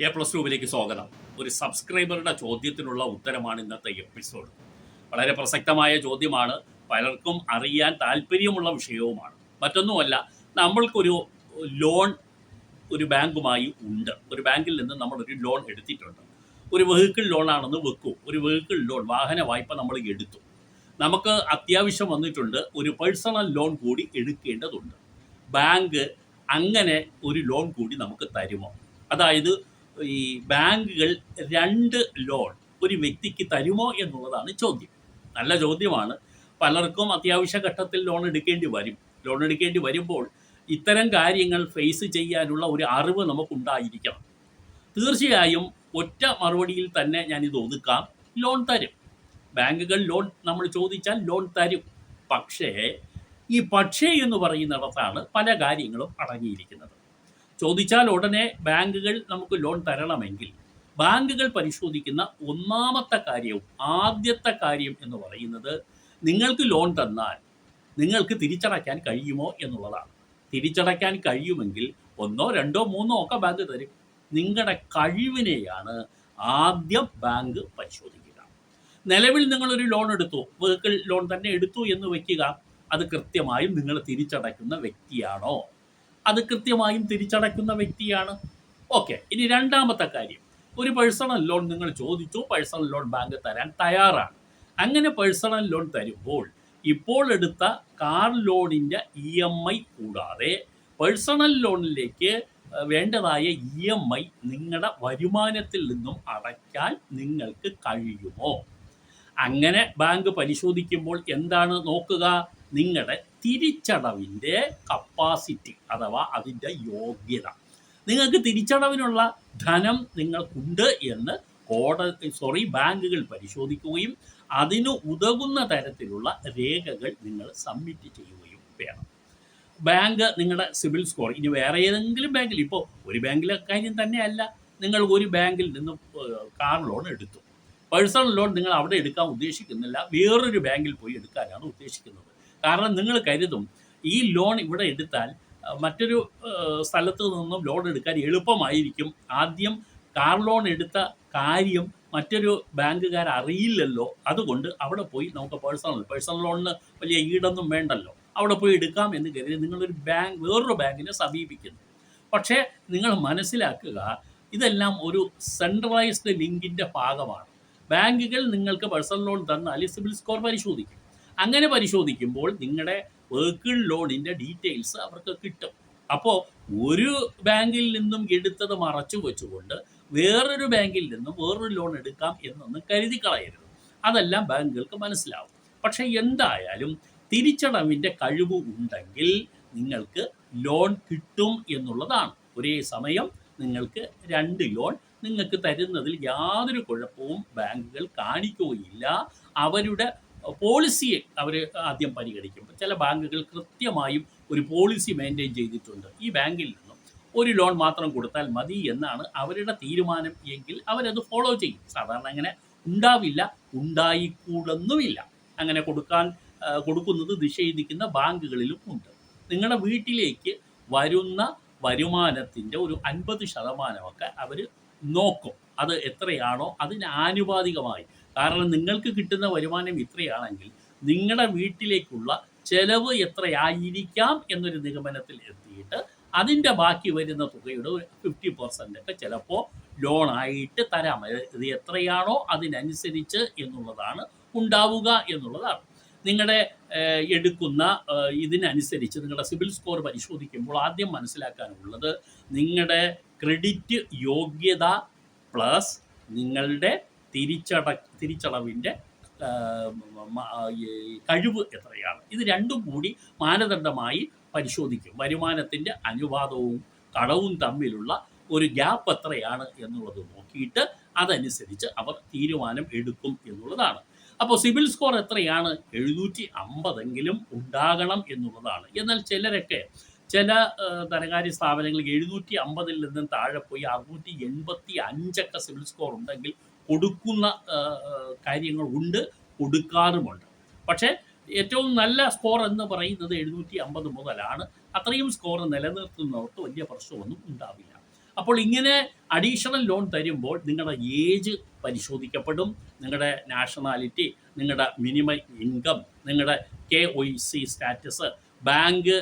A plus ടുവിലേക്ക് സ്വാഗതം. ഒരു സബ്സ്ക്രൈബറുടെ ചോദ്യത്തിനുള്ള ഉത്തരമാണ് ഇന്നത്തെ എപ്പിസോഡ്. വളരെ പ്രസക്തമായ ചോദ്യമാണ്. പലർക്കും അറിയാൻ താല്പര്യമുള്ള വിഷയവുമാണ്. മറ്റൊന്നുമല്ല നമ്മൾക്കൊരു ലോൺ ഒരു ബാങ്കുമായി ഉണ്ട്. ഒരു ബാങ്കിൽ നിന്ന് നമ്മൾ ഒരു ലോൺ എടുത്തിട്ടുണ്ട്. ഒരു വെഹിക്കിൾ ലോണാണെന്ന് വെക്കൂ. ഒരു വെഹിക്കിൾ ലോൺ വാഹന വായ്പ നമ്മൾ എടുത്തു. നമുക്ക് അത്യാവശ്യം വന്നിട്ടുണ്ട് ഒരു പേഴ്സണൽ ലോൺ കൂടി എടുക്കേണ്ടതുണ്ട്. ബാങ്ക് അങ്ങനെ ഒരു ലോൺ കൂടി നമുക്ക് തരുമോ? അതായത് ഈ ബാങ്കുകൾ രണ്ട് ലോൺ ഒരു വ്യക്തിക്ക് തരുമോ എന്നുള്ളതാണ് ചോദ്യം. നല്ല ചോദ്യമാണ്. പലർക്കും അത്യാവശ്യ ഘട്ടത്തിൽ ലോൺ എടുക്കേണ്ടി വരും. ലോൺ എടുക്കേണ്ടി വരുമ്പോൾ ഇത്തരം കാര്യങ്ങൾ ഫേസ് ചെയ്യാനുള്ള ഒരു അറിവ് നമുക്കുണ്ടായിരിക്കണം. തീർച്ചയായും ഒറ്റ മറുപടിയിൽ തന്നെ ഞാൻ ഇത് ഒതുക്കാം. ലോൺ തരും. ബാങ്കുകൾ ലോൺ നമ്മൾ ചോദിച്ചാൽ ലോൺ തരും. പക്ഷേ ഈ പക്ഷേ എന്ന് പറയുന്നിടത്താണ് പല കാര്യങ്ങളും അടങ്ങിയിരിക്കുന്നത്. ചോദിച്ചാൽ ഉടനെ ബാങ്കുകൾ നമുക്ക് ലോൺ തരണമെങ്കിൽ ബാങ്കുകൾ പരിശോധിക്കുന്ന ഒന്നാമത്തെ കാര്യവും ആദ്യത്തെ കാര്യം എന്ന് പറയുന്നത് നിങ്ങൾക്ക് ലോൺ തന്നാൽ നിങ്ങൾക്ക് തിരിച്ചടയ്ക്കാൻ കഴിയുമോ എന്നുള്ളതാണ്. തിരിച്ചടയ്ക്കാൻ കഴിയുമെങ്കിൽ ഒന്നോ രണ്ടോ മൂന്നോ ഒക്കെ ബാങ്ക് തരും. നിങ്ങളുടെ കഴിവിനെയാണ് ആദ്യം ബാങ്ക് പരിശോധിക്കുക. നിലവിൽ നിങ്ങളൊരു ലോൺ എടുത്തു വെഹിക്കിൾ ലോൺ തന്നെ എടുത്തു എന്ന് വയ്ക്കുക. അത് കൃത്യമായും നിങ്ങൾ തിരിച്ചടയ്ക്കുന്ന വ്യക്തിയാണോ? അത് കൃത്യമായും തിരിച്ചടയ്ക്കുന്ന വ്യക്തിയാണ്. ഓക്കെ ഇനി രണ്ടാമത്തെ കാര്യം. ഒരു പേഴ്സണൽ ലോൺ നിങ്ങൾ ചോദിച്ചു പേഴ്സണൽ ലോൺ ബാങ്ക് തരാൻ തയ്യാറാണ്. അങ്ങനെ പേഴ്സണൽ ലോൺ തരുമ്പോൾ ഇപ്പോൾ എടുത്ത കാർ ലോണിന്റെ ഇ എം ഐ കൂടാതെ പേഴ്സണൽ ലോണിലേക്ക് വേണ്ടതായ ഇ എം ഐ നിങ്ങളുടെ വരുമാനത്തിൽ നിന്നും അടയ്ക്കാൻ നിങ്ങൾക്ക് കഴിയുമോ? അങ്ങനെ ബാങ്ക് പരിശോധിക്കുമ്പോൾ എന്താണ് നോക്കുക? നിങ്ങളുടെ തിരിച്ചടവിന്റെ കപ്പാസിറ്റി അഥവാ അതിന്റെ യോഗ്യത. നിങ്ങൾക്ക് തിരിച്ചടവിനുള്ള ധനം നിങ്ങൾക്കുണ്ട് എന്ന് കോടതി സോറി ബാങ്കുകൾ പരിശോധിക്കുകയും അതിന് ഉതകുന്ന തരത്തിലുള്ള രേഖകൾ നിങ്ങൾ സബ്മിറ്റ് ചെയ്യുകയും വേണം. ബാങ്ക് നിങ്ങളുടെ സിവിൽ സ്കോർ ഇനി വേറെ ഏതെങ്കിലും ബാങ്കിൽ ഇപ്പോൾ ഒരു ബാങ്കിലെ കാര്യം തന്നെയല്ല നിങ്ങൾ ഒരു ബാങ്കിൽ നിന്ന് കാർ ലോൺ എടുത്തു. പേഴ്സണൽ ലോൺ നിങ്ങൾ അവിടെ എടുക്കാൻ ഉദ്ദേശിക്കുന്നില്ല വേറൊരു ബാങ്കിൽ പോയി എടുക്കാനാണ് ഉദ്ദേശിക്കുന്നത്. കാരണം നിങ്ങൾ കരുതും ഈ ലോൺ ഇവിടെ എടുത്താൽ മറ്റൊരു സ്ഥലത്ത് നിന്നും ലോൺ എടുക്കാൻ എളുപ്പമായിരിക്കും. ആദ്യം കാർ ലോൺ എടുത്ത കാര്യം മറ്റൊരു ബാങ്കുകാർ അറിയില്ലല്ലോ. അതുകൊണ്ട് അവിടെ പോയി നമുക്ക് പേഴ്സണൽ പേഴ്സണൽ ലോണിന് വലിയ ഈടൊന്നും വേണ്ടല്ലോ. അവിടെ പോയി എടുക്കാം എന്ന് കരുതി നിങ്ങളൊരു ബാങ്ക് വേറൊരു ബാങ്കിനെ സമീപിക്കുന്നു. പക്ഷേ നിങ്ങൾ മനസ്സിലാക്കുക ഇതെല്ലാം ഒരു സെൻട്രലൈസ്ഡ് ലിങ്കിന്റെ ഭാഗമാണ്. ബാങ്കുകൾ നിങ്ങൾക്ക് പേഴ്സണൽ ലോൺ തന്നാൽ സിബിൽ സ്കോർ പരിശോധിക്കും. അങ്ങനെ പരിശോധിക്കുമ്പോൾ നിങ്ങളുടെ വെഹിക്കിൾ ലോണിന്റെ ഡീറ്റെയിൽസ് അവർക്ക് കിട്ടും. അപ്പോൾ ഒരു ബാങ്കിൽ നിന്നും എടുത്തത് മറച്ചു വെച്ചുകൊണ്ട് വേറൊരു ബാങ്കിൽ നിന്നും വേറൊരു ലോൺ എടുക്കാം എന്നൊന്നും കരുതി കളയരുത് അതെല്ലാം ബാങ്കുകൾക്ക് മനസ്സിലാവും. പക്ഷേ എന്തായാലും തിരിച്ചടവിന്റെ കഴിവ് ഉണ്ടെങ്കിൽ നിങ്ങൾക്ക് ലോൺ കിട്ടും എന്നുള്ളതാണ്. ഒരേ സമയം നിങ്ങൾക്ക് രണ്ട് ലോൺ നിങ്ങൾക്ക് തരുന്നതിൽ യാതൊരു കുഴപ്പവും ബാങ്കുകൾ കാണിക്കുകയില്ല. അവരുടെ പോളിസിയെ അവർ ആദ്യം പരിഗണിക്കും. ചില ബാങ്കുകൾ കൃത്യമായും ഒരു പോളിസി മെയിന്റെയിൻ ചെയ്തിട്ടുണ്ട്. ഈ ബാങ്കിൽ നിന്നും ഒരു ലോൺ മാത്രം കൊടുത്താൽ മതി എന്നാണ് അവരുടെ തീരുമാനം എങ്കിൽ അവരത് ഫോളോ ചെയ്യും. സാധാരണ അങ്ങനെ ഉണ്ടാവില്ല ഉണ്ടായിക്കൂടൊന്നുമില്ല. അങ്ങനെ കൊടുക്കാൻ കൊടുക്കുന്നത് നിഷേധിക്കുന്ന ബാങ്കുകളിലും ഉണ്ട്. നിങ്ങളുടെ വീട്ടിലേക്ക് വരുന്ന വരുമാനത്തിന്റെ ഒരു അൻപത് ശതമാനമൊക്കെ അവർ നോക്കും. അത് എത്രയാണോ അതിന് ആനുപാതികമായി കാരണം നിങ്ങൾക്ക് കിട്ടുന്ന വരുമാനം ഇത്രയാണെങ്കിൽ നിങ്ങളുടെ വീട്ടിലേക്കുള്ള ചെലവ് എത്രയായിരിക്കാം എന്നൊരു നിഗമനത്തിൽ എത്തിയിട്ട് അതിന്റെ ബാക്കി വരുന്ന തുകയുടെ ഒരു ഫിഫ്റ്റി പെർസെന്റ് ഒക്കെ ചിലപ്പോൾ ലോണായിട്ട് തരാം. ഇത് എത്രയാണോ അതിനനുസരിച്ച് എന്നുള്ളതാണ് ഉണ്ടാവുക എന്നുള്ളതാണ്. നിങ്ങളുടെ എടുക്കുന്ന ഇതിനനുസരിച്ച് നിങ്ങളുടെ സിവിൽ സ്കോർ പരിശോധിക്കുമ്പോൾ ആദ്യം മനസ്സിലാക്കാനുള്ളത് നിങ്ങളുടെ ക്രെഡിറ്റ് യോഗ്യത പ്ലസ് നിങ്ങളുടെ തിരിച്ചട തിരിച്ചടവിന്റെ കഴിവ് എത്രയാണ്? ഇത് രണ്ടും കൂടി മാനദണ്ഡമായി പരിശോധിക്കും. വരുമാനത്തിന്റെ അനുപാതവും കടവും തമ്മിലുള്ള ഒരു ഗ്യാപ്പ് എത്രയാണ് എന്നുള്ളത് നോക്കിയിട്ട് അതനുസരിച്ച് അവർ തീരുമാനം എടുക്കും എന്നുള്ളതാണ്. അപ്പോൾ സിവിൽ സ്കോർ എത്രയാണ്? എഴുന്നൂറ്റി അമ്പതെങ്കിലും ഉണ്ടാകണം എന്നുള്ളതാണ്. എന്നാൽ ചിലരൊക്കെ ചില ധനകാര്യ സ്ഥാപനങ്ങളിൽ എഴുന്നൂറ്റി അമ്പതിൽ നിന്നും താഴെ പോയി അറുന്നൂറ്റി എൺപത്തി അഞ്ചൊക്കെ സിവിൽ സ്കോർ ഉണ്ടെങ്കിൽ കൊടുക്കുന്ന കാര്യങ്ങൾ ഉണ്ട് കൊടുക്കാറുമുണ്ട്. പക്ഷേ ഏറ്റവും നല്ല സ്കോർ എന്ന് പറയുന്നത് എഴുന്നൂറ്റി അമ്പത് മുതലാണ്. അത്രയും സ്കോർ നിലനിർത്തുന്നവർക്ക് വലിയ പ്രശ്നമൊന്നും ഉണ്ടാവില്ല. അപ്പോൾ ഇങ്ങനെ അഡീഷണൽ ലോൺ തരുമ്പോൾ നിങ്ങളുടെ ഏജ് പരിശോധിക്കപ്പെടും നിങ്ങളുടെ നാഷണാലിറ്റി നിങ്ങളുടെ മിനിമം ഇൻകം നിങ്ങളുടെ K O C status bank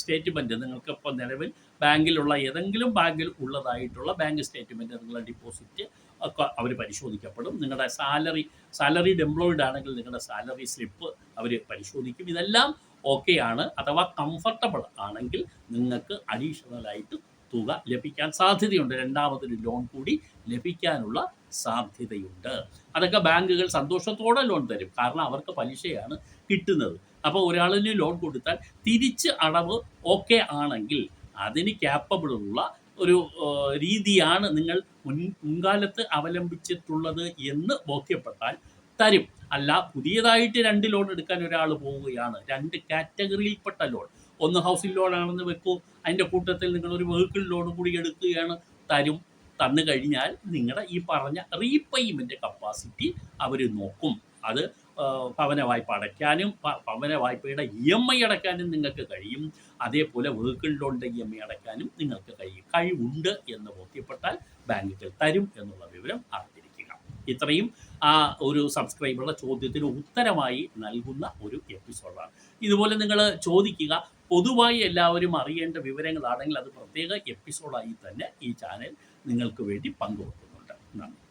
statement നിങ്ങൾക്ക് ഇപ്പോൾ നിലവിൽ ബാങ്കിലുള്ള ഏതെങ്കിലും ബാങ്കിൽ ഉള്ളതായിട്ടുള്ള ബാങ്ക് സ്റ്റേറ്റ്മെന്റ് നിങ്ങളുടെ ഡിപ്പോസിറ്റ് ഒക്കെ അവർ പരിശോധിക്കപ്പെടും. നിങ്ങളുടെ സാലറി സാലറിഡ് എംപ്ലോയിഡ് ആണെങ്കിൽ നിങ്ങളുടെ സാലറി സ്ലിപ്പ് അവർ പരിശോധിക്കും. ഇതെല്ലാം ഓക്കെ ആണ്. അഥവാ കംഫർട്ടബിൾ ആണെങ്കിൽ നിങ്ങൾക്ക് അഡീഷണലായിട്ട് തുക ലഭിക്കാൻ സാധ്യതയുണ്ട്. രണ്ടാമതൊരു ലോൺ കൂടി ലഭിക്കാനുള്ള സാധ്യതയുണ്ട്. അതൊക്കെ ബാങ്കുകൾ സന്തോഷത്തോടെ ലോൺ തരും. കാരണം അവർക്ക് പലിശയാണ് കിട്ടുന്നത്. അപ്പോൾ ഒരാളിന് ലോൺ കൊടുത്താൽ തിരിച്ച് അടവ് ഓക്കെ ആണെങ്കിൽ അതിന് ക്യാപ്പബിളുള്ള ഒരു രീതിയാണ് നിങ്ങൾ മുൻ മുൻകാലത്ത് അവലംബിച്ചിട്ടുള്ളത് എന്ന് ബോധ്യപ്പെട്ടാൽ തരും. അല്ല പുതിയതായിട്ട് രണ്ട് ലോൺ എടുക്കാൻ ഒരാൾ പോവുകയാണ്. രണ്ട് കാറ്റഗറിയിൽപ്പെട്ട ലോൺ ഒന്ന് ഹൗസിംഗ് ലോൺ ആണെന്ന് വെക്കൂ. അതിന്റെ കൂട്ടത്തിൽ ഒരു വെഹിക്കിൾ ലോൺ കൂടി എടുക്കുകയാണ്. തരും. തന്നു കഴിഞ്ഞാൽ നിങ്ങളുടെ ഈ പറഞ്ഞ റീപേയ്മെന്റ് കപ്പാസിറ്റി അവർ നോക്കും. അത് ഭവന വായ്പ അടയ്ക്കാനും ഭവന വായ്പയുടെ ഇ എം ഐ അടയ്ക്കാനും നിങ്ങൾക്ക് കഴിയും. അതേപോലെ വെഹിക്കിൾ ലോണിന്റെ ഇ എം ഐ അടയ്ക്കാനും നിങ്ങൾക്ക് കഴിയും. കഴിവുണ്ട് എന്ന് ബോധ്യപ്പെട്ടാൽ ബാങ്കുകൾ തരും എന്നുള്ള വിവരം അറിഞ്ഞിരിക്കുക. ഇത്രയും ആ ഒരു സബ്സ്ക്രൈബറുടെ ചോദ്യത്തിന് ഉത്തരമായി നൽകുന്ന ഒരു എപ്പിസോഡാണ് ഇതുപോലെ നിങ്ങൾ ചോദിക്കുക പൊതുവായി എല്ലാവരും അറിയേണ്ട വിവരങ്ങളാണെങ്കിൽ അത് പ്രത്യേക എപ്പിസോഡായി തന്നെ ഈ ചാനൽ നിങ്ങൾക്ക് വേണ്ടി പങ്കുവെക്കുന്നുണ്ട്. നന്ദി.